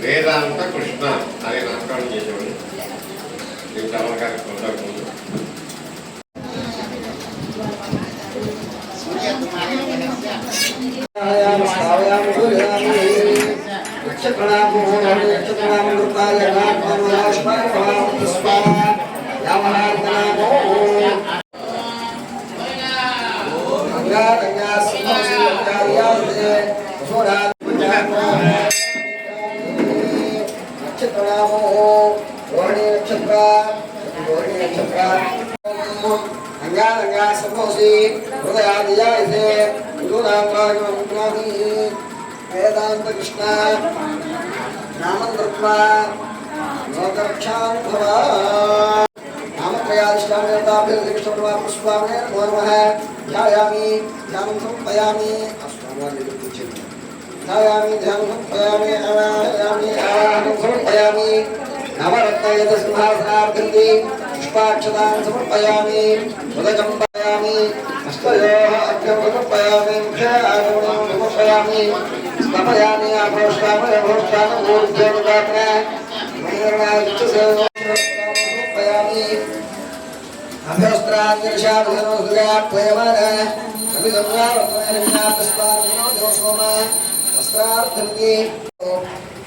వేదాంత కృష్ణ అనే నామకరణం చేసేవాడు ఈ కర్మకారి పొందక ముందు ಶ್ರೀರಾಮೋ ಓಣೆಯ ಚಕ್ರ ಓಣೆಯ ಚಕ್ರ ಅಂಗಾರಂಗ ಸಂಭವಿಸಿ ಹೃದಯ ನಿಜಾಯಿಸೆ ಹಿಂದೂನಾಮಿ ವೇದಾಂತ ಕೃಷ್ಣ ನಾಮಂತೃತ್ವ ಲೋಕರಕ್ಷಾನುಭವ नामत्रयादिष्टाभिष्टवापुष्पामे नमो नमः ध्यायामि ध्यानं समर्पयामि अस्मान् ध्यायामि ध्यानं समर्पयामि तस्मासनार्गन्ति पुष्पाक्षतां समर्पयामि उदकम्पयामि हस्तयोः अर्घ्यं समर्पयामि मुखे आगमनं समर्पयामि स्मपयामि आभोष्टामि, अभोष्टामि गोर्ध्योनुपात्रे मणिर्णायुच्च समर्पयामि। अभ्यस्त्राञ्जलिशाभिधनुहृदयाप्लयमानः अपि गङ्गावत्मनिर्णातस्मार्गणो दोषो मा वस्त्रार्थं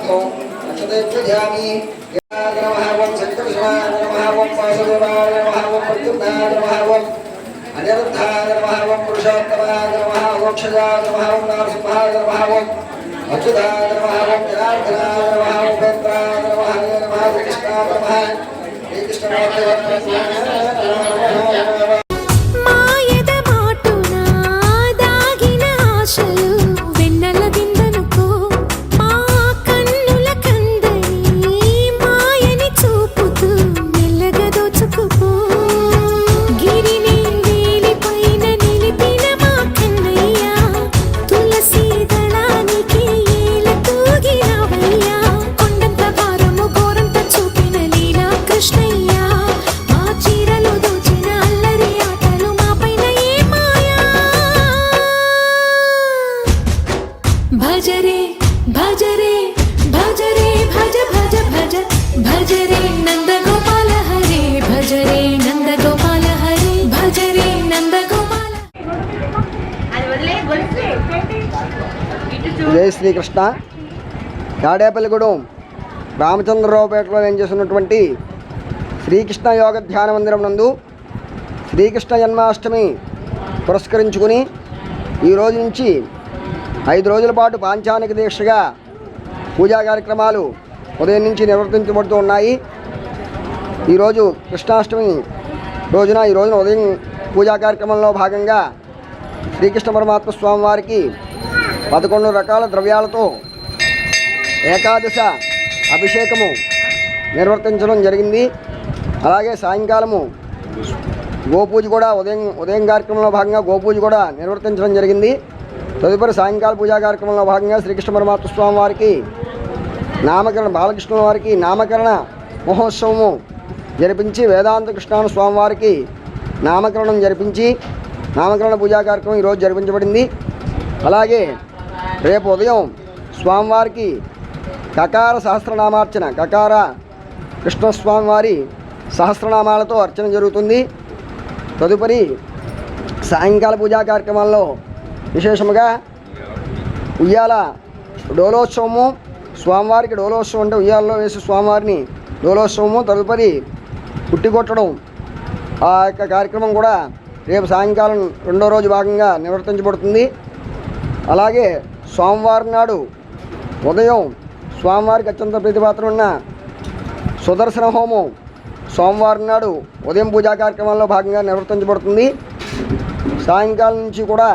महात्मो अक्षतेभ्यजामि नमः शङ्करशिवाय नमः ओं वासुदेवाय नमः ओं प्रद्युम्नाय नमः ओं अनिरुद्धाय नमः ओं पुरुषोत्तमाय नमः ओक्षजाय नमः ओं नारसिंहाय नमः ओं अच्युताय नमः ओं जनार्दनाय नमः ओं भद्राय नमः नमः श्रीकृष्णाय नमः श्रीकृष्णमूर्तये नमः భజరే భజరే భజ భజ భజ. భజరే నందగోపాల హరే భజరే నందగోపాల హరే భజరే నందగోపాల అది వదిలే గొలుసు ఇటు చూ జై శ్రీకృష్ణ. తాడేపల్లిగూడెం రామచంద్రరావుపేటలో ఏం చేస్తున్నటువంటి శ్రీకృష్ణ యోగ ధ్యాన మందిరం నందు శ్రీకృష్ణ జన్మాష్టమి పురస్కరించుకుని ఈ రోజు నుంచి ఐదు రోజుల పాటు పాంచానిక దీక్షగా పూజా కార్యక్రమాలు ఉదయం నుంచి నిర్వర్తించబడుతూ ఉన్నాయి. ఈరోజు కృష్ణాష్టమి రోజున ఈ రోజున ఉదయం పూజా కార్యక్రమంలో భాగంగా శ్రీకృష్ణ పరమాత్మ స్వామివారికి పదకొండు రకాల ద్రవ్యాలతో ఏకాదశ అభిషేకము నిర్వర్తించడం జరిగింది. అలాగే సాయంకాలము గోపూజ కూడా ఉదయం ఉదయం కార్యక్రమంలో భాగంగా గోపూజ కూడా నిర్వర్తించడం జరిగింది. తదుపరి సాయంకాల పూజా కార్యక్రమంలో భాగంగా శ్రీకృష్ణ పరమాత్మ స్వామి వారికి నామకరణ బాలకృష్ణుల వారికి నామకరణ మహోత్సవము జరిపించి వేదాంత కృష్ణ స్వామి వారికి నామకరణం జరిపించి నామకరణ పూజా కార్యక్రమం ఈరోజు జరిపించబడింది. అలాగే రేపు ఉదయం స్వామివారికి కకార సహస్రనామార్చన కకార కృష్ణస్వామివారి సహస్రనామాలతో అర్చన జరుగుతుంది. తదుపరి సాయంకాల పూజా కార్యక్రమాల్లో విశేషముగా ఉయ్యాల డోలోత్సవము స్వామివారికి డోలోత్సవం అంటే ఉయ్యాలలో వేసి స్వామివారిని డోలోత్సవము తదుపరి పుట్టికొట్టడం ఆ యొక్క కార్యక్రమం కూడా రేపు సాయంకాలం రెండో రోజు భాగంగా నిర్వర్తించబడుతుంది. అలాగే సోమవారం నాడు ఉదయం స్వామివారికి అత్యంత ప్రతిపాత్ర ఉన్న సుదర్శన హోమం సోమవారం నాడు ఉదయం పూజా కార్యక్రమాల్లో భాగంగా నిర్వర్తించబడుతుంది. సాయంకాలం నుంచి కూడా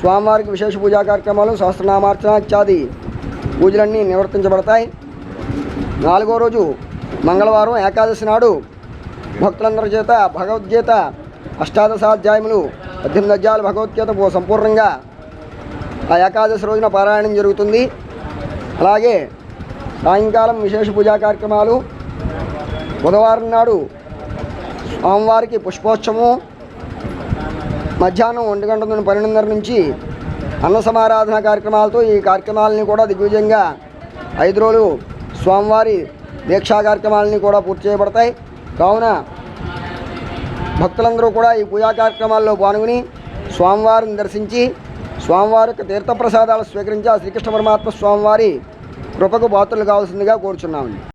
స్వామివారికి విశేష పూజా కార్యక్రమాలు సహస్రనామార్చన ఇత్యాది పూజలన్నీ నివర్తించబడతాయి నాలుగో రోజు మంగళవారం ఏకాదశి నాడు భక్తులందరి చేత భగవద్గీత అష్టాదశాధ్యాయములు పద్దెనిమిది అధ్యాయులు భగవద్గీత సంపూర్ణంగా ఆ ఏకాదశి రోజున పారాయణం జరుగుతుంది. అలాగే సాయంకాలం విశేష పూజా కార్యక్రమాలు. బుధవారం నాడు స్వామివారికి పుష్పోత్సవం మధ్యాహ్నం ఒంటి గంట నుండి పన్నెండున్నర నుంచి అన్న సమారాధన కార్యక్రమాలతో ఈ కార్యక్రమాలని కూడా దిగ్విజయంగా ఐదు రోజులు స్వామివారి దీక్షా కార్యక్రమాలని కూడా పూర్తి చేయబడతాయి. కావున భక్తులందరూ కూడా ఈ పూజా కార్యక్రమాల్లో పాల్గొని స్వామివారిని దర్శించి స్వామివారి యొక్క తీర్థప్రసాదాలు స్వీకరించి ఆ శ్రీకృష్ణ పరమాత్మ స్వామివారి కృపకు పాత్రలు కావాల్సిందిగా కోరుచున్నామండి.